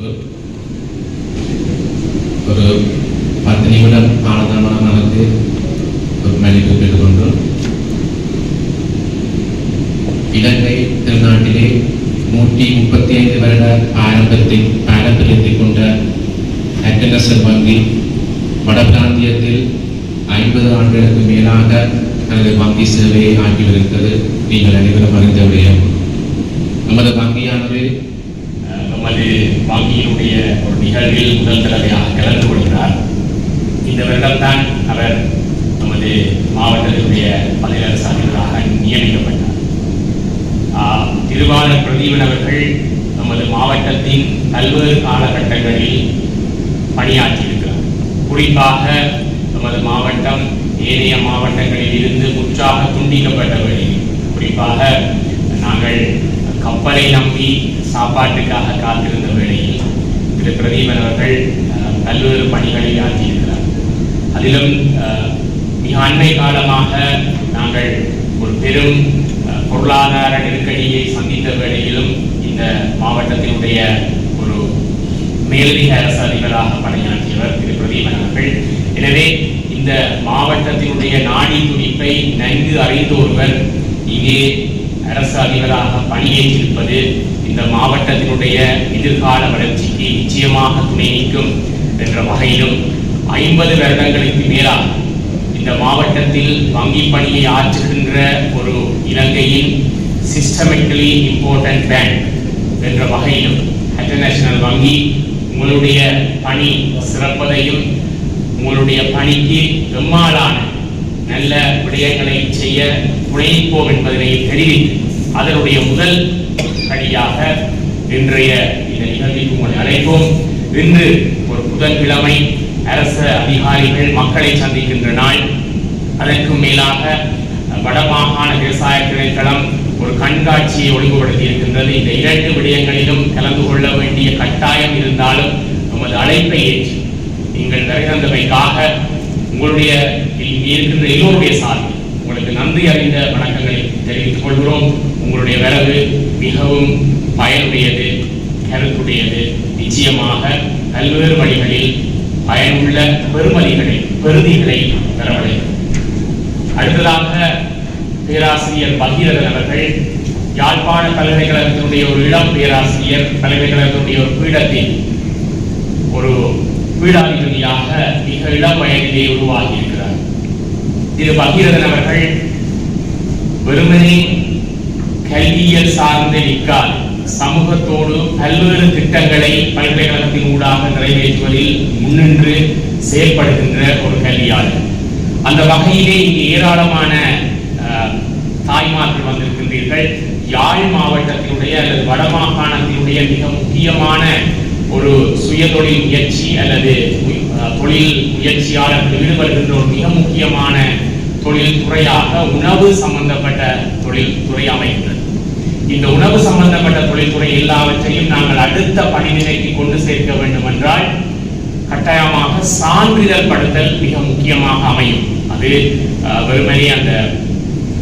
ஒரு பத்து நிமிடம் காலதாமதம் நடத்தி ஒரு மன்னிப்பு பெற்றுக்கொண்டோம் இலங்கை திருநாட்டிலே நூற்றி முப்பத்தி ஐந்து வருட பாரம்பரியத்தை பாரம்பரியத்தை கொண்ட அட்டனசல் வங்கி வடபிராந்தியத்தில் ஐம்பது ஆண்டுகளுக்கு மேலாக தனது வங்கி சேவையை ஆற்றி வருகிறது நீங்கள் அனைவரும் அறிந்த விடயம் நமது வங்கியானது நமது வங்கியினுடைய ஒரு நிகழ்வில் முதல் தடவையாக கலந்து கொள்கிறார். இந்த வருடம்தான் அவர் நமது மாவட்டத்தினுடைய பதினரசு சாதிகளாக நியமிக்கப்பட்டார். ஆஹ், திருவாளர் பிரதீபன் அவர்கள் நமது மாவட்டத்தின் பல்வேறு காலகட்டங்களில் பணியாற்றியிருக்கிறார். குறிப்பாக நமது மாவட்டம் ஏனைய மாவட்டங்களில் இருந்து முற்றாக துண்டிக்கப்பட்ட குறிப்பாக நாங்கள் கப்பலை நம்பி சாப்பாட்டுக்காக காத்திருந்த வேளையில் திரு. பிரதீபன் அவர்கள் அஹ், பல்வேறு பணிகளை ஆற்றியிருக்கிறார். அதிலும் அஹ், மிக அண்மை காலமாக நாங்கள் ஒரு பெரும் அஹ், பொருளாதார நெருக்கடியை சந்தித்த வேளையிலும் இந்த மாவட்டத்தினுடைய ஒரு மேலதிக அரசு அதிபராக பணியாற்றியவர் திரு. பிரதீபன் அவர்கள். எனவே இந்த மாவட்டத்தினுடைய நாடி துடிப்பை நன்கு அறிந்த ஒருவர் இங்கே அரசு அதிபராக பணியேற்றிருப்பது இந்த மாவட்டத்தினுடைய எதிர்கால வளர்ச்சிக்கு நிச்சயமாக துணை நிற்கும் என்ற வகையிலும் ஐம்பது வருடங்களுக்கு மேலாக இந்த மாவட்டத்தில் வங்கி பணியை ஆற்றுகின்ற ஒரு இலங்கையின் சிஸ்டமெட்டிக்கலி இம்பார்ட்டன்ட் பேங்க் என்ற வகையிலும் இன்டர்நேஷனல் வங்கி உங்களுடைய பணி சிறப்பதையும் உங்களுடைய பணிக்கு எம்மாலான நல்ல விடயங்களை செய்ய துணைப்போம் என்பதனை தெரிவித்து அதனுடைய முதல் தனியாக இன்றைய இந்த நிகழ்விற்கு உங்களை அழைப்போம். இன்று ஒரு புதன்கிழமை அரசு அதிகாரிகள் மக்களை சந்திக்கின்ற நாள். அதற்கும் மேலாக வடமாகாண விவசாய திணைக்களம் ஒரு கண்காட்சியை ஒழுங்குபடுத்தி இருக்கின்றது. இந்த இரண்டு விடயங்களிலும் கலந்து கொள்ள வேண்டிய கட்டாயம் இருந்தாலும் நமது அழைப்பை ஏற்று நீங்கள் நிறைந்தமைக்காக உங்களுடைய இங்கே இருக்கின்ற எல்லோருடைய சார்பில் உங்களுக்கு நன்றி அறிந்த வணக்கங்களை தெரிவித்துக் கொள்கிறோம். உங்களுடைய வரவு மிகவும் பயனுடையது கருத்துடையது நிச்சயமாக பல்வேறு வழிகளில் பயனுள்ள பெருமதிகளை பெருதிகளை பெறவழைக்கும் அடுத்ததாக பேராசிரியர் பகீரதன் அவர்கள் யாழ்ப்பாண பல்கலைக்கழகத்தினுடைய ஒரு இளம் பேராசிரியர் பல்கலைக்கழகத்தினுடைய ஒரு பீடத்தின் ஒரு பீடாதிபதியாக மிக இளம் வயதிலே உருவாகி இருக்கிறார் திரு பகீரதன் அவர்கள் வெறுமனே கல்வியல் சார்ந்த நிற்கால் சமூகத்தோடு பல்வேறு திட்டங்களை பல்கலைக்கழகத்தின் ஊடாக நிறைவேற்றுவதில் முன்னின்று செயல்படுகின்ற ஒரு கல்வியாளர். அந்த வகையிலே இங்கு ஏராளமான தாய்மார்கள் வந்திருக்கின்றீர்கள். யாழ் மாவட்டத்தினுடைய அல்லது வடமாகாணத்தினுடைய மிக முக்கியமான ஒரு சுயதொழில் முயற்சி அல்லது தொழில் முயற்சியாளர்கள் ஈடுபடுகின்ற ஒரு மிக முக்கியமான தொழில் துறையாக உணவு சம்பந்தப்பட்ட தொழில் துறை அமைகிறது இந்த உணவு சம்பந்தப்பட்ட தொழில்துறை எல்லாவற்றையும் நாங்கள் அடுத்த பணிநிலைக்கு கொண்டு சேர்க்க வேண்டும் என்றால் கட்டாயமாக சான்றிதழ் படுத்தல் மிக முக்கியமாக அமையும். அது வெறுமனே அந்த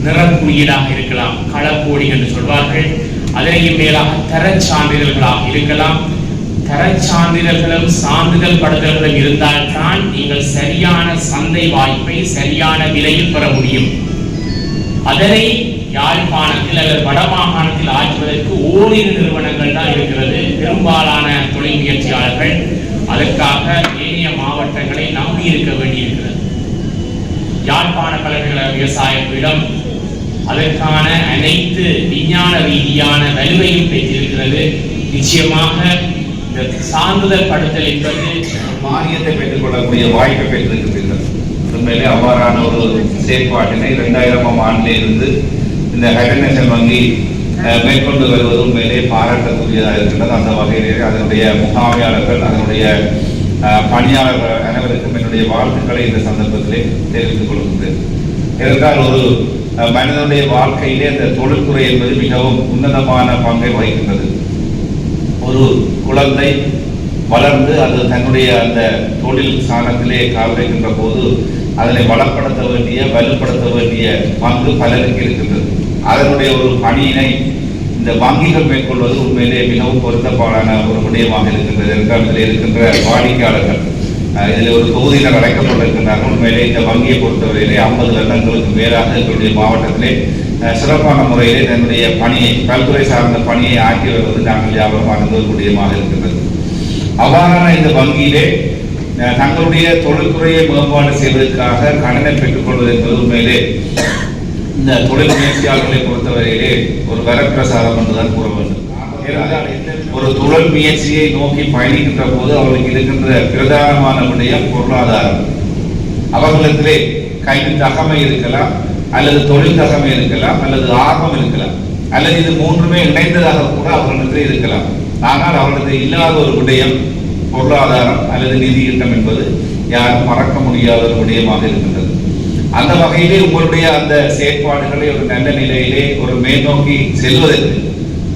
நிறக்குறியீடாக இருக்கலாம் களக்கோடி என்று சொல்வார்கள். அதனையும் மேலாக தரச் சான்றிதழ்களாக இருக்கலாம். தரச் சான்றிதழ்களும் சான்றிதழ் படுத்தல்களும் இருந்தால்தான் நீங்கள் சரியான சந்தை வாய்ப்பை சரியான விலையில் பெற முடியும். அதனை யாழ்ப்பாணத்தில் அல்லது வடமாகாணத்தில் ஆற்றுவதற்கு ஓரிரு நிறுவனங்கள் தான் இருக்கிறது. பெரும்பாலான தொழில் முயற்சியாளர்கள் அதற்காக ஏனைய மாவட்டங்களை நம்பி இருக்க வேண்டியிருக்கிறது. யாழ்ப்பாண பல்கலைக்கழக விவசாயத்திடம் அதற்கான அனைத்து விஞ்ஞான ரீதியான வலுவையும் பெற்றிருக்கிறது. நிச்சயமாக இந்த சான்றிதழ் படுத்தல் என்பது மானியத்தை பெற்றுக்கொள்ளக்கூடிய வாய்ப்பை பெற்றிருக்கிறீர்கள் உண்மையிலே அவ்வாறான ஒரு செயற்பாட்டினை இரண்டாயிரமாம் ஆண்டிலிருந்து இந்த ஹைட்ரநேஷனல் வங்கி மேற்கொண்டு வருவது உண்மையிலே பாராட்டக்கூடியதாக இருக்கின்றது. அந்த வகையிலே அதனுடைய முகாமையாளர்கள் அதனுடைய பணியாளர்கள் அனைவருக்கும் என்னுடைய வாழ்த்துக்களை இந்த சந்தர்ப்பத்திலே தெரிவித்துக் கொள்கின்றேன். ஏனென்றால் ஒரு மனிதனுடைய வாழ்க்கையிலே அந்த தொழில்துறை என்பது மிகவும் உன்னதமான பங்கை வகிக்கின்றது. ஒரு குழந்தை வளர்ந்து அது தன்னுடைய அந்த தொழில் சாணத்திலே கால் வைக்கின்ற போது அதனை வளப்படுத்த வேண்டிய வலுப்படுத்த வேண்டிய பங்கு பலருக்கு இருக்கின்றது. அதனுடைய ஒரு பணியினை இந்த வங்கிகள் மேற்கொள்வது உண்மையிலே மிகவும் பொருத்தப்பாடான ஒரு விடயமாக இருக்கின்றது. இதில் இருக்கின்ற வாடிக்கையாளர்கள் இதில் ஒரு தொகுதியினர் அழைக்கப்பட்டிருக்கின்றார்கள் உண்மையிலே இந்த வங்கியை பொறுத்தவரையிலே ஐம்பது லட்சங்களுக்கு மேலாக எங்களுடைய மாவட்டத்திலே சிறப்பான முறையிலே தன்னுடைய பணியை கல்துறை சார்ந்த பணியை ஆக்கி வருவது நாங்கள் வியாபாரம் ஒரு விடயமாக இருக்கின்றது. அவ்வாறான இந்த வங்கியிலே தங்களுடைய தொழில்துறையை மேம்பாடு செய்வதற்காக கடனை பெற்றுக்கொள்வது என்பது உண்மையிலே இந்த தொழில் முயற்சியாளர்களை பொறுத்தவரையிலே ஒரு வரப்பிரசாரம் என்றுதான் கூற வேண்டும். ஒரு தொழில் முயற்சியை நோக்கி பயணிக்கின்ற போது அவர்களுக்கு இருக்கின்ற பிரதானமான விடயம் பொருளாதாரம். அவர்களிடத்திலே கல்வி தகமை இருக்கலாம் அல்லது தொழில் தகமை இருக்கலாம் அல்லது ஆர்வம் இருக்கலாம் அல்லது இது மூன்றுமே இணைந்ததாக கூட அவர்களிடத்திலே இருக்கலாம். ஆனால் அவர்களது இல்லாத ஒரு விடயம் பொருளாதாரம் அல்லது நிதி ஈட்டம் என்பது யாரும் மறக்க முடியாத ஒரு விடயமாக இருக்கின்றது. அந்த வகையிலே உங்களுடைய அந்த செயற்பாடுகளை ஒரு நல்ல நிலையிலே ஒரு மேல்நோக்கி செல்வதற்கு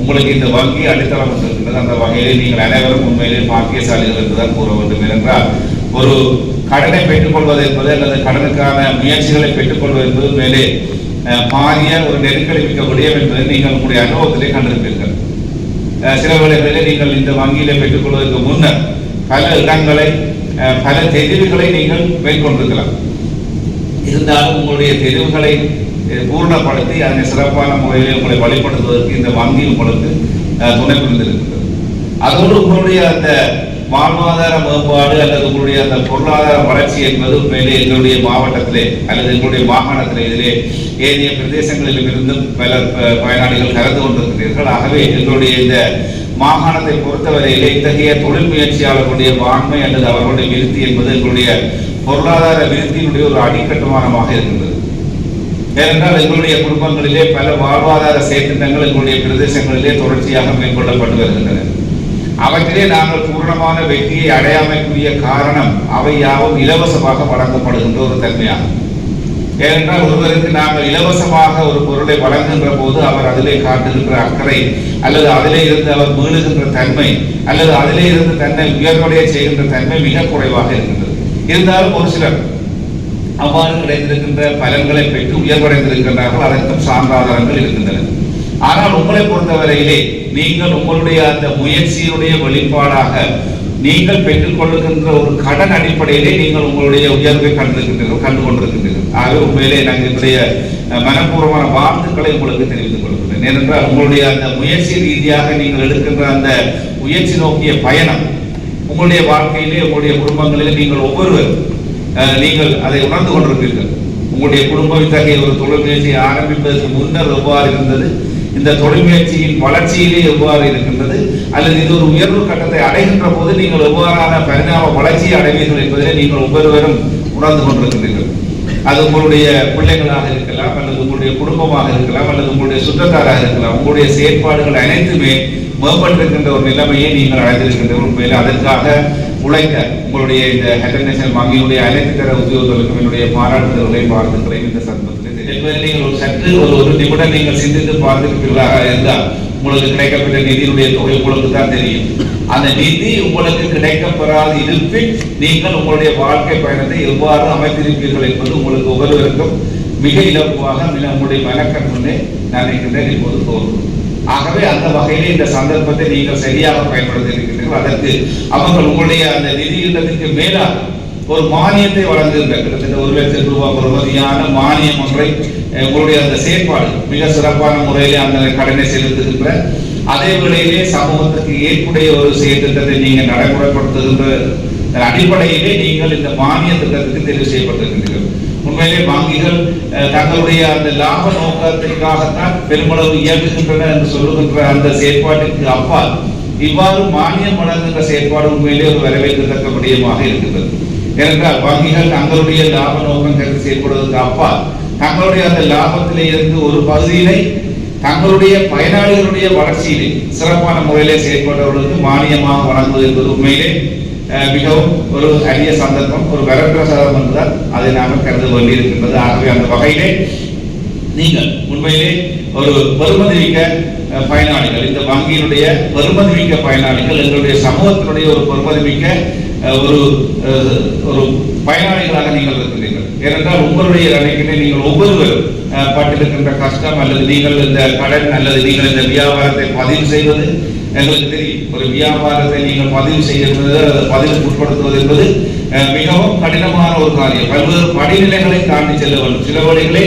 உங்களுக்கு இந்த வங்கி அடித்தளம் இருக்கின்றது அந்த வகையிலே நீங்கள் அனைவரும் உண்மையிலே பாக்கியசாலிகள் என்றுதான் கூற வேண்டும். ஏனென்றால் ஒரு கடனை பெற்றுக்கொள்வது என்பது அல்லது கடனுக்கான முயற்சிகளை பெற்றுக்கொள்வது என்பது மேலே பாரிய ஒரு நெருக்கடி மிக்க விடயம் என்பதை நீங்கள் உங்களுடைய அனுபவத்திலே கண்டிருப்பீர்கள். சில வேளைகளிலே நீங்கள் இந்த வங்கியில பெற்றுக்கொள்வதற்கு முன்னர் பல இடங்களை பல தெரிவுகளை நீங்கள் மேற்கொண்டிருக்கலாம். இருந்தாலும் உங்களுடைய தெரிவுகளை பூர்ணப்படுத்தி அதனை சிறப்பான முறையில் உங்களை வழிபடுத்துவதற்கு இந்த வங்கி உங்களுக்கு துணை புரிந்திருக்கிறது. அதோடு உங்களுடைய அந்த வாழ்வாதார மேம்பாடு அல்லது உங்களுடைய அந்த பொருளாதார வளர்ச்சி என்பது மேலே எங்களுடைய மாவட்டத்திலே அல்லது எங்களுடைய மாகாணத்திலே இதிலே ஏனைய பிரதேசங்களிலும் இருந்தும் பல பயனாளிகள் கலந்து கொண்டிருக்கிறீர்கள். ஆகவே எங்களுடைய இந்த மாகாணத்தை பொறுத்தவரையிலே இத்தகைய தொழில் முயற்சியாளர்களுடைய வாண்மை அல்லது அவர்களுடைய விருத்தி என்பது எங்களுடைய பொருளாதார வீழ்ச்சியினுடைய ஒரு அடிக்கட்டுமானமாக இருக்கின்றது ஏனென்றால் எங்களுடைய குடும்பங்களிலே பல வாழ்வாதார செயற்திட்டங்கள் எங்களுடைய பிரதேசங்களிலே தொடர்ச்சியாக மேற்கொள்ளப்பட்டு வருகின்றன. அவற்றிலே நாங்கள் பூரணமான வெற்றியை அடையாமைக்குரிய காரணம் அவை யாவும் இலவசமாக வழங்கப்படுகின்ற ஒரு தன்மையாகும். ஏனென்றால் ஒருவருக்கு நாங்கள் இலவசமாக ஒரு பொருளை வழங்குகின்ற போது அவர் அதிலே காட்டுகின்ற அக்கறை அல்லது அதிலே இருந்து அவர் மீளுகின்ற தன்மை அல்லது அதிலே இருந்து தன்னை உயர்வடைய செய்கின்ற தன்மை மிக குறைவாக இருக்கின்றது. இருந்தாலும் ஒரு சிலர் அவ்வாறு கிடைத்திருக்கின்ற பலன்களை பெற்று உயர்வடைந்திருக்கின்றார்கள் அதற்கும் சான்றாதாரங்கள் இருக்கின்றன ஆனால் உங்களை பொறுத்தவரையிலே நீங்கள் உங்களுடைய அந்த முயற்சியினுடைய வெளிப்பாடாக நீங்கள் பெற்றுக்கொள்ளுகின்ற ஒரு கடன் அடிப்படையிலே நீங்கள் உங்களுடைய உயர்வை கண்டிருக்கின்றீர்கள் கண்டு கொண்டிருக்கின்றீர்கள் ஆகவே உண்மையிலே நாங்கள் என்னுடைய மனப்பூர்வமான வாழ்த்துக்களை உங்களுக்கு தெரிவித்துக் கொள்கிறேன் ஏனென்றால் உங்களுடைய அந்த முயற்சி ரீதியாக நீங்கள் எடுக்கின்ற அந்த முயற்சி நோக்கிய பயணம் உங்களுடைய வாழ்க்கையிலே உங்களுடைய குடும்பங்களிலே நீங்கள் ஒவ்வொருவர் அஹ், நீங்கள் அதை உணர்ந்து கொண்டிருப்பீர்கள். உங்களுடைய குடும்பம் இத்தகைய ஒரு தொழில் முயற்சியை ஆரம்பிப்பதற்கு முன்னர் எவ்வாறு இருந்தது? இந்த தொழில் முயற்சியின் வளர்ச்சியிலே எவ்வாறு இருக்கின்றது? அல்லது இது ஒரு உயர்வு கட்டத்தை அடைகின்ற போது நீங்கள் எவ்வாறான பரிணாம வளர்ச்சியை அடைவீர்கள் என்பதை நீங்கள் ஒவ்வொருவரும் உணர்ந்து கொண்டிருக்கிறீர்கள் அது உங்களுடைய பிள்ளைகளாக இருக்கலாம் அல்லது உங்களுடைய குடும்பமாக இருக்கலாம் அல்லது உங்களுடைய சுற்றத்தாராக இருக்கலாம் உங்களுடைய செயற்பாடுகள் அனைத்துமே மேம்பட்டிருக்கின்ற ஒரு நிலைமையை நீங்கள் அடைந்திருக்கின்றீர்கள் உண்மையில் அதற்காக உழைக்க உங்களுடைய இந்த ஹெட்டர் நேஷனல் அனைத்து தர உத்தியோகர்களுக்கும் என்னுடைய பாராட்டுதல்களையும் வாழ்த்துக்களையும் இந்த சந்தர்ப்பத்தில் நீங்கள் ஒரு சற்று ஒரு ஒரு நிமிடம் நீங்கள் சிந்தித்து பார்த்திருப்பீர்களாக இருந்தால் உங்களுக்கு கிடைக்கப்பட்ட நிதியினுடைய தொகை உங்களுக்கு தான் தெரியும். அந்த நிதி உங்களுக்கு கிடைக்கப்பெறாது. இருப்பில் நீங்கள் உங்களுடைய வாழ்க்கை பயணத்தை எவ்வாறு அமைத்திருப்பீர்கள் என்பது உங்களுக்கு ஒவ்வொருவருக்கும் மிக இலகுவாக உங்களுடைய மனக்கண் முன்னே நினைக்கின்றேன் இப்போது தோன்றும் ஆகவே அந்த வகையிலே இந்த சந்தர்ப்பத்தை நீங்கள் சரியாக பயன்படுத்தி இருக்கின்றீர்கள் அதற்கு அவர்கள் உங்களுடைய அந்த நிதி இல்லத்திற்கு மேலாக ஒரு மானியத்தை வழங்குகின்ற கிட்டத்தட்ட ஒரு லட்சம் ரூபாய் பெறுமதியான மானியம் ஒன்றை உங்களுடைய அந்த செயற்பாடு மிக சிறப்பான முறையிலே அந்த கடனை செலுத்துகின்ற அதே வேளையிலே சமூகத்துக்கு ஏற்புடைய ஒரு செயற்திட்டத்தை நீங்கள் நடைமுறைப்படுத்துகின்ற அடிப்படையிலே நீங்கள் இந்த மானிய திட்டத்துக்கு தெரிவு செய்யப்பட்டிருக்கிறீர்கள். உண்மையிலே வங்கிகள் அஹ், தங்களுடைய அந்த லாப நோக்கத்திற்காகத்தான் பெருமளவு இயங்குகின்றன என்று சொல்லுகின்ற அந்த செயற்பாட்டிற்கு அப்பால் இவ்வாறு மானியம் வழங்குகின்ற செயற்பாடு உண்மையிலே ஒரு வரவேற்கத்தக்க விடயமாக இருக்கிறது ஏனென்றால் வங்கிகள் தங்களுடைய லாப நோக்கம் கருதி செயல்படுவதற்கு அப்பால் தங்களுடைய அந்த லாபத்திலே இருந்து ஒரு பகுதியினை தங்களுடைய பயனாளிகளுடைய வளர்ச்சியிலே சிறப்பான முறையிலே செயல்பட்டவர்களுக்கு மானியமாக வழங்குவது என்பது உண்மையிலே மிகவும் ஒரு அரிய சந்தர்ப்பம் ஒரு வரப்பிரசாதம் என்றால் அதை நாங்கள் கருத வேண்டியிருக்கின்றது ஆகவே அந்த வகையிலே நீங்கள் உண்மையிலே ஒரு பெருமதிமிக்க பயனாளிகள் இந்த வங்கியினுடைய பெருமதிமிக்க பயனாளிகள் எங்களுடைய சமூகத்தினுடைய ஒரு பெருமதிமிக்க ஒரு ஒரு பயனாளிகளாக நீங்கள் இருக்கிறீர்கள். ஏனென்றால் உங்களுடைய நினைக்கிறேன் நீங்கள் ஒவ்வொருவரும் பட்டிருக்கின்ற கஷ்டம் அல்லது நீங்கள் இந்த கடன் அல்லது நீங்கள் இந்த வியாபாரத்தை பதிவு செய்வது எங்களுக்கு தெரியும். ஒரு வியாபாரத்தை நீங்கள் பதிவு செய்வது அதை பதிவுக்கு உட்படுத்துவது என்பது மிகவும் கடினமான ஒரு காரியம். பல்வேறு படிநிலைகளை தாண்டி செல்ல வேண்டும். சில வழிகளை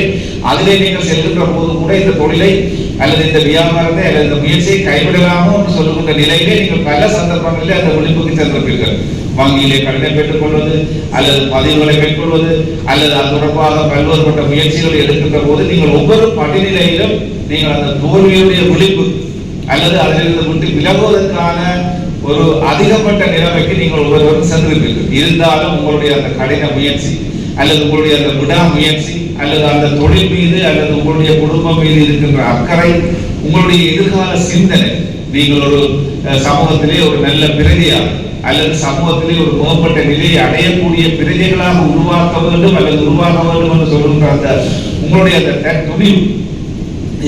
அதிலே நீங்கள் செல்கின்ற போது கூட இந்த தொழிலை அல்லது இந்த வியாபாரத்தை அல்லது இந்த முயற்சியை கைவிடலாமோ என்று சொல்லுகின்ற நிலையிலே நீங்கள் பல சந்தர்ப்பங்களிலே அந்த ஒழிப்புக்கு சென்றிருப்பீர்கள் வங்கியிலே கடனை பெற்றுக்கொள்வது அல்லது பதிவுகளை மேற்கொள்வது அல்லது அது தொடர்பாக பல்வேறுபட்ட முயற்சிகளை எடுக்கின்ற போது நீங்கள் ஒவ்வொரு படிநிலையிலும் நீங்கள் அந்த தோல்வியுடைய ஒழிப்பு அல்லது அதிலிருந்து விட்டு விலகுவதற்கான ஒரு அதிகப்பட்ட நிலைமைக்கு நீங்கள் ஒவ்வொருவரும் சென்றிருப்பீர்கள். இருந்தாலும் உங்களுடைய அந்த கடின முயற்சி அல்லது உங்களுடைய அந்த விடா முயற்சி அல்லது அந்த தொழில் மீது அல்லது உங்களுடைய குடும்பம் மீது இருக்கின்ற அக்கறை உங்களுடைய எதிர்கால சிந்தனை நீங்கள் ஒரு சமூகத்திலே ஒரு நல்ல பிரதியாக அல்லது சமூகத்திலே ஒரு மேம்பட்ட நிலையை அடையக்கூடிய பிரதிகளாக உருவாக்க வேண்டும் அல்லது உருவாக்க வேண்டும் என்று சொல்கின்ற அந்த உங்களுடைய அந்த துணிவு.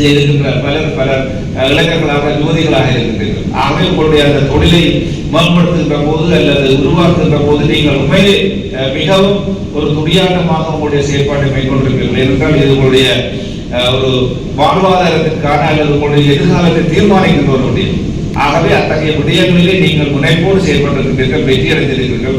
இருக்கின்ற பலர் பலர் இளைஞர்களாக யுவதிகளாக இருக்கின்றீர்கள். ஆகவே உங்களுடைய அந்த தொழிலை மேம்படுத்துகின்ற போது அல்லது உருவாக்குகின்ற போது நீங்கள் உண்மையிலே மிகவும் ஒரு துடியாட்டமாக உங்களுடைய செயற்பாட்டை மேற்கொண்டிருக்கிறீர்கள். என்றால் இது உங்களுடைய ஒரு வாழ்வாதாரத்திற்கான அல்லது உங்களுடைய எதிர்காலத்தை தீர்மானிக்கின்ற ஒரு முடியும் ஆகவே அத்தகைய விடயங்களிலே நீங்கள் முனைப்போடு செயல்பட்டிருக்கிறீர்கள் வெற்றி அடைந்திருக்கிறீர்கள்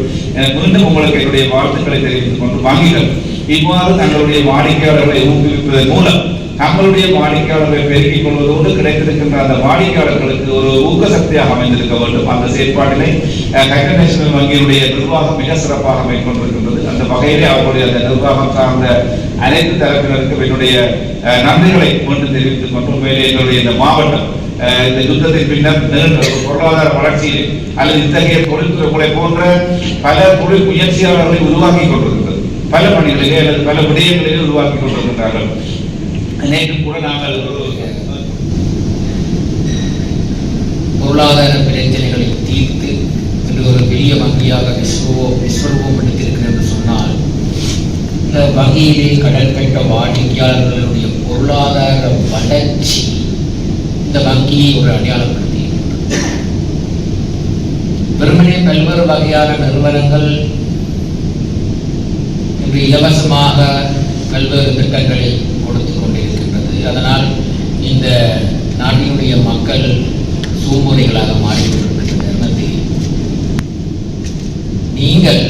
மீண்டும் உங்களுக்கு என்னுடைய வாழ்த்துக்களை தெரிவித்துக் கொண்டு வாங்கிகள் இவ்வாறு தங்களுடைய வாடிக்கையாளர்களை ஊக்குவிப்பதன் மூலம் நம்மளுடைய வாடிக்கையாளர்களை பெருக்கிக் கொள்வதோடு கிடைத்திருக்கின்ற அந்த வாடிக்கையாளர்களுக்கு ஒரு ஊக்க சக்தியாக அமைந்திருக்க வேண்டும். அந்த செயற்பாட்டினை கட்ட நேஷனல் வங்கியுடைய நிர்வாகம் மிக சிறப்பாக மேற்கொண்டிருக்கின்றது. அந்த வகையிலே அவருடைய அந்த நிர்வாகம் சார்ந்த அனைத்து தரப்பினருக்கும் என்னுடைய அஹ், நன்றிகளை மீண்டும் தெரிவித்துக் கொண்டு உண்மையிலே என்னுடைய இந்த மாவட்டம் இந்த யுத்தத்தின் பின்னர் பொருளாதார வளர்ச்சியில் அல்லது இத்தகைய தொழில்துறை போன்ற பல தொழில் முயற்சியாளர்களை உருவாக்கி கொண்டிருக்கிறது. பல பணிகளிலே அல்லது பல விடயங்களிலே உருவாக்கி கொண்டிருக்கிறார்கள் நேற்று கூட நாங்கள் பொருளாதார பிரச்சனைகளை தீர்த்து ஒரு பெரிய வங்கியாக விஸ்வோ விஸ்வரூபம் எடுத்திருக்கிறது என்று சொன்னால் இந்த வங்கியிலே கடன் பெற்ற வாடிக்கையாளர்களுடைய பொருளாதார வளர்ச்சி இந்த வங்கியை ஒரு அடையாளப்படுத்தி. வெறுமனே பல்வேறு வகையான நிறுவனங்கள் இன்று இலவசமாக பல்வேறு திட்டங்களை கொடுத்து அதனால் இந்த நாட்டினுடைய மக்கள் சூமுறைகளாக மாறிக்கொண்டிருக்கின்றனர். தெரியும் நீங்கள்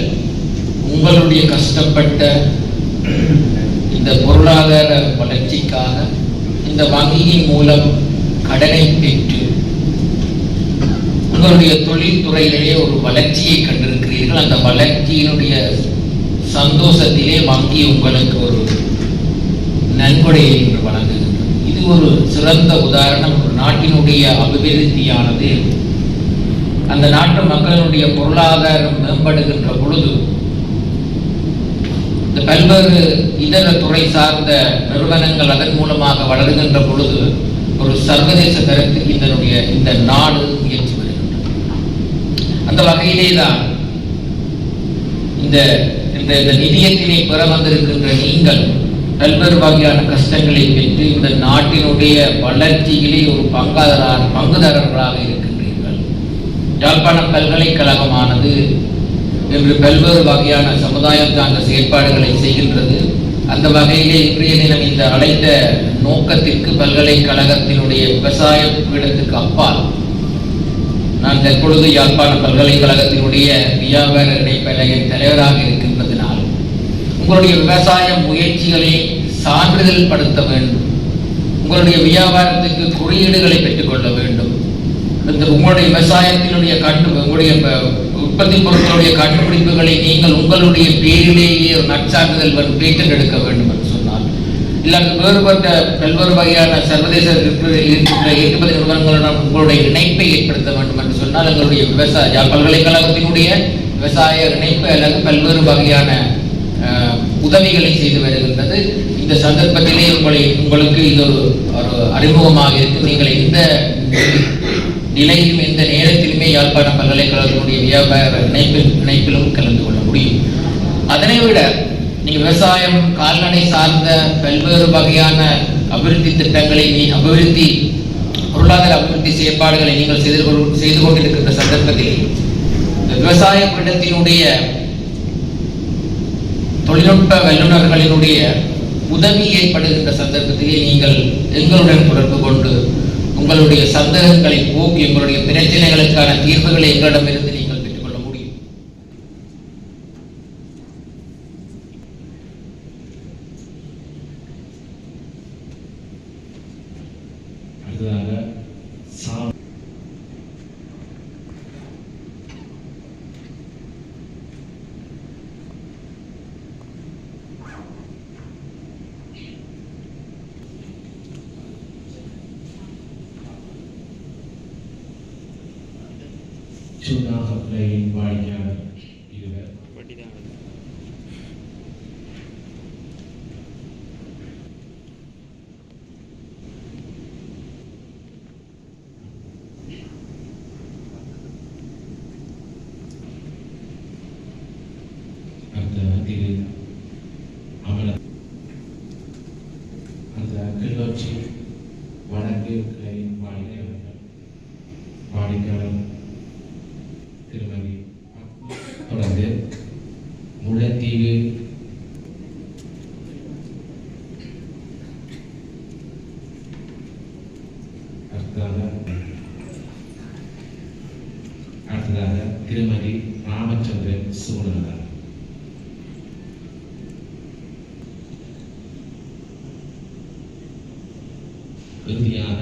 உங்களுடைய கஷ்டப்பட்ட இந்த பொருளாதார வளர்ச்சிக்காக இந்த வங்கியின் மூலம் கடனை பெற்று உங்களுடைய தொழில்துறையிலே ஒரு வளர்ச்சியை கண்டிருக்கிறீர்கள். அந்த வளர்ச்சியினுடைய சந்தோஷத்திலே வங்கி உங்களுக்கு ஒரு நன்கொடையை இன்று வழங்குகின்றது இது ஒரு சிறந்த உதாரணம். ஒரு நாட்டினுடைய அபிவிருத்தியானது. அந்த நாட்டு மக்களுடைய பொருளாதாரம் மேம்படுகின்ற பொழுது இந்த பல்வேறு இதர துறை சார்ந்த நிறுவனங்கள் அதன் மூலமாக வளருகின்ற பொழுது ஒரு சர்வதேச தரத்துக்கு இதனுடைய இந்த நாடு முயற்சி வருகின்றது அந்த வகையிலே தான் இந்த இந்த இந்த நிதியத்தினை பெற வந்திருக்கின்ற நீங்கள் பல்வேறு வகையான கஷ்டங்களை பெற்று இந்த நாட்டினுடைய வளர்ச்சியிலே ஒரு பங்காதார பங்குதாரர்களாக இருக்கின்றீர்கள். யாழ்ப்பாண பல்கலைக்கழகமானது இன்று பல்வேறு வகையான சமுதாயம் சார்ந்த செயற்பாடுகளை செய்கின்றது. அந்த வகையிலே இன்றைய தினம் இந்த அழைத்த நோக்கத்திற்கு பல்கலைக்கழகத்தினுடைய விவசாய பீடத்துக்கு அப்பால் நான் தற்பொழுது யாழ்ப்பாண பல்கலைக்கழகத்தினுடைய வியாபார இடைப்பலையின் தலைவராக இருக்கின்றது உங்களுடைய விவசாய முயற்சிகளை சான்றிதழ் படுத்த வேண்டும். உங்களுடைய வியாபாரத்துக்கு குறியீடுகளை பெற்றுக்கொள்ள வேண்டும். இந்த உங்களுடைய விவசாயத்தினுடைய கண்டு உங்களுடைய உற்பத்தி பொருட்களுடைய கண்டுபிடிப்புகளை நீங்கள் உங்களுடைய பேரிலேயே ஒரு நற்சான்றிதழ் வந்து பேட்டன் எடுக்க வேண்டும் என்று சொன்னால் இல்லாத வேறுபட்ட பல்வேறு வகையான சர்வதேச இருக்கின்ற ஏற்றுமதி நிறுவனங்களுடன் உங்களுடைய இணைப்பை ஏற்படுத்த வேண்டும் என்று சொன்னால் எங்களுடைய விவசாய பல்கலைக்கழகத்தினுடைய விவசாய இணைப்பு அல்லது பல்வேறு வகையான உதவிகளை செய்து வருகின்றது. இந்த சந்தர்ப்பத்திலே உங்களை உங்களுக்கு இது ஒரு அறிமுகமாக இருக்கு. நீங்கள் எந்த நிலையிலும் எந்த நேரத்திலுமே யாழ்ப்பாண பல்கலைக்கழகத்தினுடைய வியாபார இணைப்பில் இணைப்பிலும் கலந்து கொள்ள முடியும். அதனை விட நீங்கள் விவசாயம் கால்நடை சார்ந்த பல்வேறு வகையான அபிவிருத்தி திட்டங்களை நீ அபிவிருத்தி பொருளாதார அபிவிருத்தி செயற்பாடுகளை நீங்கள் செய்து கொள்- செய்து கொண்டிருக்கின்ற சந்தர்ப்பத்தில் விவசாய பீடத்தினுடைய தொழில்நுட்ப வல்லுநர்களினுடைய உதவி ஏற்படுகின்ற சந்தர்ப்பத்திலே நீங்கள் எங்களுடன் தொடர்பு கொண்டு உங்களுடைய சந்தேகங்களை போக்கி உங்களுடைய பிரச்சனைகளுக்கான தீர்வுகளை எங்களிடமிருந்து should not have by the அடுத்ததாக திருமதி ராமச்சந்திரன் சூழலர் இறுதியாக